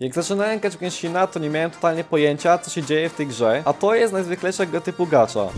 Jak zaczynałem w Genshina, to nie miałem totalnie pojęcia, co się dzieje w tej grze, a to jest najzwyklejsza gra typu gacha.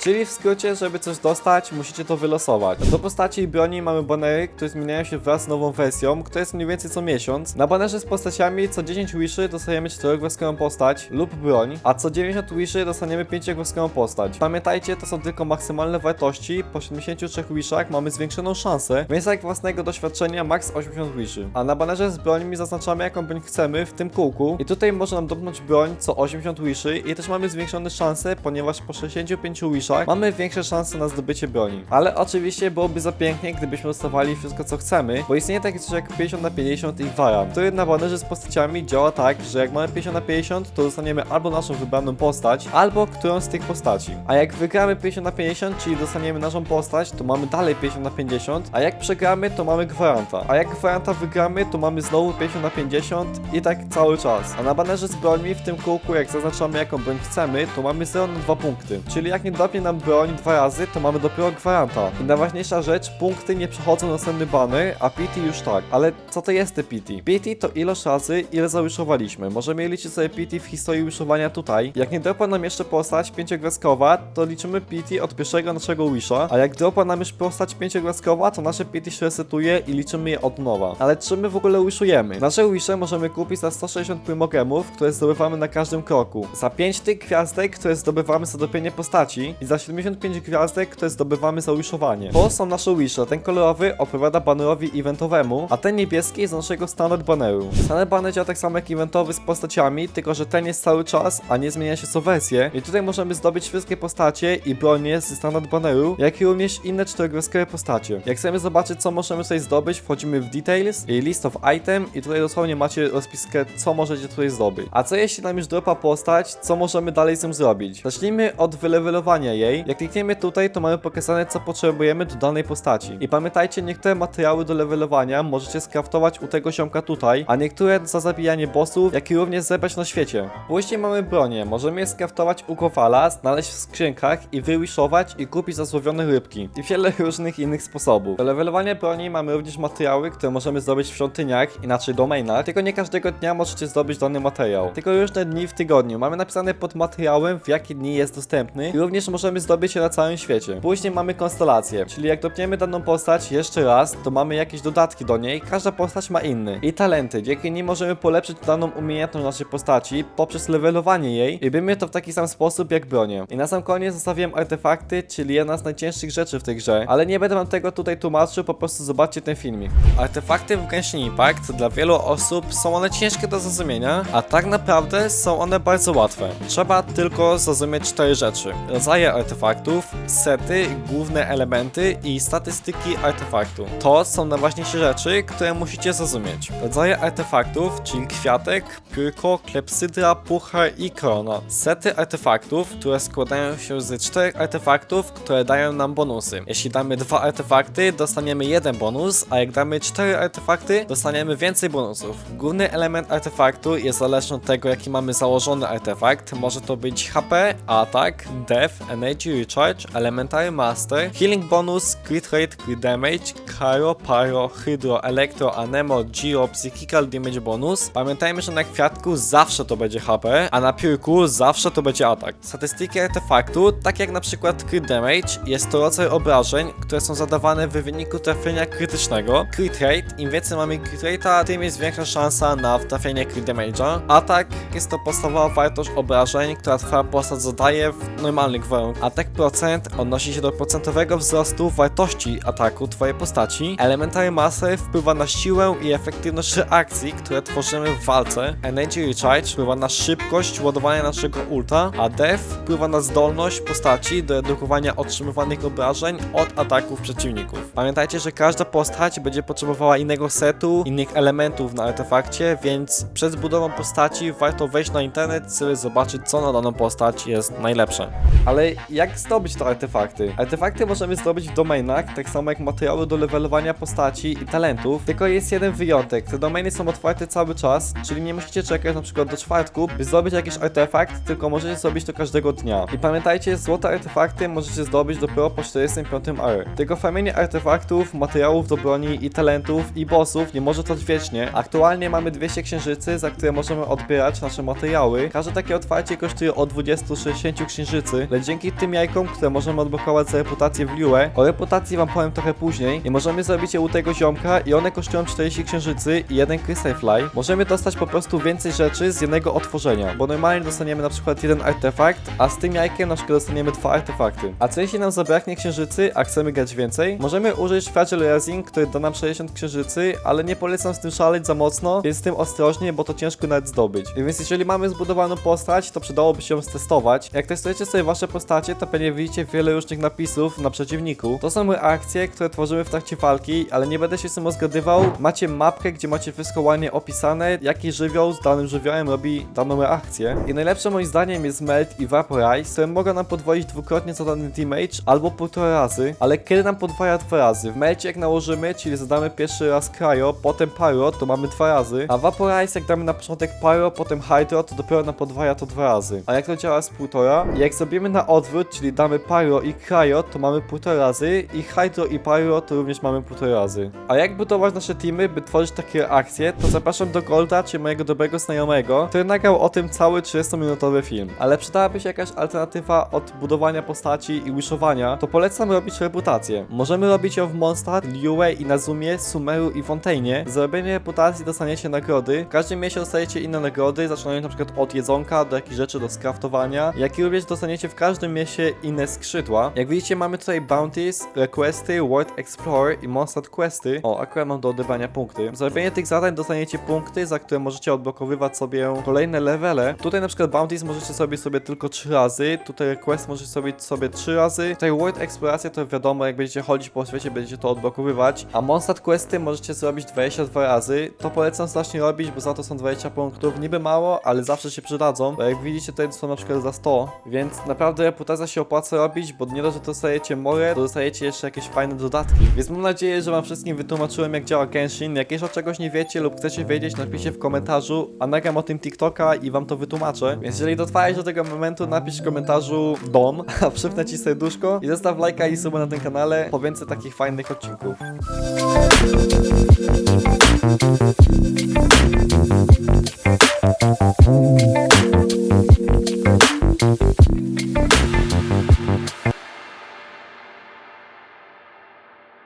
Czyli w skrócie, żeby coś dostać, musicie to wylosować. Do postaci i broni mamy banery, które zmieniają się wraz z nową wersją, która jest mniej więcej co miesiąc. Na banerze z postaciami co 10 wiszy dostajemy 4-gwiazdkową postać lub broń, a co 90 wiszy dostaniemy 5-gwiazdkową postać. Pamiętajcie, to są tylko maksymalne wartości, po 73 wishach mamy zwiększoną szansę, więc jak własnego doświadczenia max 80 wiszy. A na banerze z brońmi zaznaczamy jaką broń chcemy w tym kółku i tutaj może nam dopnąć broń co 80 wiszy i też mamy zwiększone szanse, ponieważ po 65 wishach mamy większe szanse na zdobycie broni. Ale oczywiście byłoby za pięknie, gdybyśmy dostawali wszystko co chcemy, bo istnieje takie coś jak 50 na 50 i gwarant, który na banerze z postaciami działa tak, że jak mamy 50 na 50, to dostaniemy albo naszą wybraną postać, albo którąś z tych postaci. A jak wygramy 50 na 50, czyli dostaniemy naszą postać, to mamy dalej 50 na 50, a jak przegramy, to mamy gwaranta. A jak gwaranta wygramy, to mamy znowu 50 na 50 i tak cały czas. A na banerze z brońmi w tym kółku, jak zaznaczamy jaką broń chcemy, to mamy 0 na 2 punkty. Czyli jak nie nam broń dwa razy, to mamy dopiero gwaranta. I najważniejsza rzecz, punkty nie przechodzą na następny banner, a PT już tak. Ale co to jest te PT? PT to ilość razy, ile załyszowaliśmy. Możemy liczyć sobie PT w historii wiszowania tutaj. Jak nie dropła nam jeszcze postać pięciogwiazdkowa, to liczymy PT od pierwszego naszego wisha, a jak dropła nam już postać pięciogwiazdkowa, to nasze PT się resetuje i liczymy je od nowa. Ale czy my w ogóle wishujemy? Nasze wishe możemy kupić za 160 primogemów, które zdobywamy na każdym kroku. Za 5 tych gwiazdek, które zdobywamy za dopienie postaci i za 75 gwiazdek, które zdobywamy za wishowanie. To są nasze wishe. Ten kolorowy odpowiada banerowi eventowemu, a ten niebieski jest naszego standard baneru. Standard banner działa tak samo jak eventowy z postaciami, tylko że ten jest cały czas, a nie zmienia się co wersję. I tutaj możemy zdobyć wszystkie postacie i bronie z standard baneru, jak i również inne czterogwiazdkowe postacie. Jak chcemy zobaczyć co możemy tutaj zdobyć, wchodzimy w details i list of item i tutaj dosłownie macie rozpiskę co możecie tutaj zdobyć. A co jeśli nam już dropa postać, co możemy dalej z nią zrobić? Zacznijmy od wylewelowania jej. Jak klikniemy tutaj, to mamy pokazane co potrzebujemy do danej postaci. I pamiętajcie, niektóre materiały do levelowania możecie skraftować u tego ziomka tutaj, a niektóre za zabijanie bossów, jak i również zebrać na świecie. Później mamy bronię, możemy je skraftować u Kowala, znaleźć w skrzynkach i wywiszować i kupić zasłowione rybki. I wiele różnych innych sposobów. Do levelowania broni mamy również materiały, które możemy zdobyć w świątyniach, inaczej domainach, tylko nie każdego dnia możecie zdobyć dany materiał. Tylko różne dni w tygodniu. Mamy napisane pod materiałem, w jakie dni jest dostępny i również możemy zdobyć je na całym świecie. Później mamy konstelację, czyli jak dopniemy daną postać jeszcze raz, to mamy jakieś dodatki do niej, każda postać ma inny. I talenty, dzięki nim możemy polepszyć daną umiejętność naszej postaci poprzez levelowanie jej i robimy to w taki sam sposób jak bronię. I na sam koniec zostawiłem artefakty, czyli jedna z najcięższych rzeczy w tej grze, ale nie będę wam tego tutaj tłumaczył, po prostu zobaczcie ten filmik. Artefakty w Genshin Impact dla wielu osób są one ciężkie do zrozumienia, a tak naprawdę są one bardzo łatwe. Trzeba tylko zrozumieć cztery rzeczy. Rodzaje artefaktów, sety, główne elementy i statystyki artefaktu. To są najważniejsze rzeczy, które musicie zrozumieć. Rodzaje artefaktów, czyli kwiatek, piórko, klepsydra, puchar i krona. Sety artefaktów, które składają się z czterech artefaktów, które dają nam bonusy. Jeśli damy dwa artefakty, dostaniemy jeden bonus, a jak damy cztery artefakty, dostaniemy więcej bonusów. Główny element artefaktu jest zależny od tego, jaki mamy założony artefakt. Może to być HP, atak, death, energy recharge, elementary master, healing bonus, crit rate, crit damage, Karo, Pyro, Hydro, Elektro, Anemo, Giro, Psychical Damage Bonus. Pamiętajmy, że na kwiatku zawsze to będzie HP, a na piórku zawsze to będzie atak. Statystyki artefaktu, tak jak na przykład Crit Damage, jest to rodzaj obrażeń, które są zadawane w wyniku trafienia krytycznego. Crit Rate, im więcej mamy Crit Rate'a, tym jest większa szansa na trafienie Crit Damage'a. Atak jest to podstawowa wartość obrażeń, która twoja postać zadaje w normalnych warunkach. Atak procent odnosi się do procentowego wzrostu wartości ataku twojej postaci. Elementary Master wpływa na siłę i efektywność reakcji, które tworzymy w walce. Energy Recharge wpływa na szybkość ładowania naszego ulta, a Death wpływa na zdolność postaci do redukowania otrzymywanych obrażeń od ataków przeciwników. Pamiętajcie, że każda postać będzie potrzebowała innego setu, innych elementów na artefakcie, więc przed budową postaci warto wejść na internet, żeby zobaczyć co na daną postać jest najlepsze. Ale jak zdobyć te artefakty? Artefakty możemy zdobyć w domainach, tak samo jak materiały do levelowania postaci i talentów, tylko jest jeden wyjątek. Te domainy są otwarte cały czas, czyli nie musicie czekać na przykład do czwartku, by zdobyć jakiś artefakt, tylko możecie zrobić to każdego dnia. I pamiętajcie, złote artefakty możecie zdobyć dopiero po 45 R. Tylko farmienie artefaktów, materiałów do broni i talentów i bossów nie może trwać wiecznie. Aktualnie mamy 200 księżycy, za które możemy odbierać nasze materiały. Każde takie otwarcie kosztuje od 20-60 księżycy, lecz dzięki tym jajkom, które możemy odblokować za reputację w Lue, o reputacji wam powiem trochę później, i możemy zrobić je u tego ziomka i one kosztują 40 księżycy i jeden Crystal Fly. Możemy dostać po prostu więcej rzeczy z jednego otworzenia, bo normalnie dostaniemy na przykład jeden artefakt, a z tym jajkiem na przykład dostaniemy dwa artefakty. A co jeśli nam zabraknie księżycy, a chcemy grać więcej? Możemy użyć Fragile Resin, który da nam 60 księżycy, ale nie polecam z tym szaleć za mocno, więc z tym ostrożnie, bo to ciężko nawet zdobyć. Więc jeżeli mamy zbudowaną postać, to przydałoby się ją stestować. Jak testujecie sobie wasze postacie, to pewnie widzicie wiele różnych napisów na przeciwniku. To są reakcje, które tworzymy w trakcie walki, ale nie będę się z tym rozgadywał. Macie mapkę, gdzie macie wszystko ładnie opisane, jaki żywioł z danym żywiołem robi daną reakcję. I najlepsze moim zdaniem jest Melt i Vaporize, które mogą nam podwoić dwukrotnie zadany damage, albo półtora razy, ale kiedy nam podwaja dwa razy? W Melcie jak nałożymy, czyli zadamy pierwszy raz Cryo, potem Pyro, to mamy dwa razy, a Vaporize jak damy na początek Pyro, potem Hydro, to dopiero nam podwaja to dwa razy. A jak to działa z półtora? Jak zrobimy na odwrót, czyli damy Pyro i Cryo, to mamy półtora razy i Hydro i Pyro to również mamy półtora razy. A jak budować nasze teamy, by tworzyć takie reakcje, to zapraszam do Golda, czy mojego dobrego znajomego, który nagrał o tym cały 30-minutowy film. Ale przydałaby się jakaś alternatywa od budowania postaci i wishowania, to polecam robić reputację. Możemy robić ją w Mondstadt, Liyue i Nazumie, Sumeru i Fontaine. Za robienie reputacji dostaniecie nagrody. W każdym mieście dostajecie inne nagrody, zaczynając na przykład od jedzonka do jakichś rzeczy do skraftowania, jak i również dostaniecie w każdym mieście inne skrzydła. Jak widzicie mamy tutaj bounties, requesty, world explorer i Mondstadt questy. O, akurat mam do odebrania punkty. Za robienie tych zadań dostaniecie punkty, za które możecie odblokowywać sobie kolejne levele. Tutaj na przykład bounties możecie sobie sobie tylko 3 razy, tutaj request możecie sobie sobie 3 razy. Tutaj world exploracja to wiadomo, jak będziecie chodzić po świecie, będziecie to odblokowywać. A Mondstadt questy możecie zrobić 22 razy. To polecam strasznie robić, bo za to są 20 punktów. Niby mało, ale zawsze się przydadzą. Bo jak widzicie tutaj są na przykład za 100, więc naprawdę reputacja się opłaca robić, bo nie dość, że dostajecie more, to dostajecie jeszcze jakieś fajne dodatki. Więc mam nadzieję, że wam wszystkim wytłumaczyłem jak działa Genshin. Jak jeszcze czegoś nie wiecie lub chcecie wiedzieć, napiszcie w komentarzu, a nagram o tym TikToka i wam to wytłumaczę. Więc jeżeli dotrwałeś do tego momentu, napisz w komentarzu dom, a przypnę ci serduszko i zostaw lajka i suba na tym kanale po więcej takich fajnych odcinków.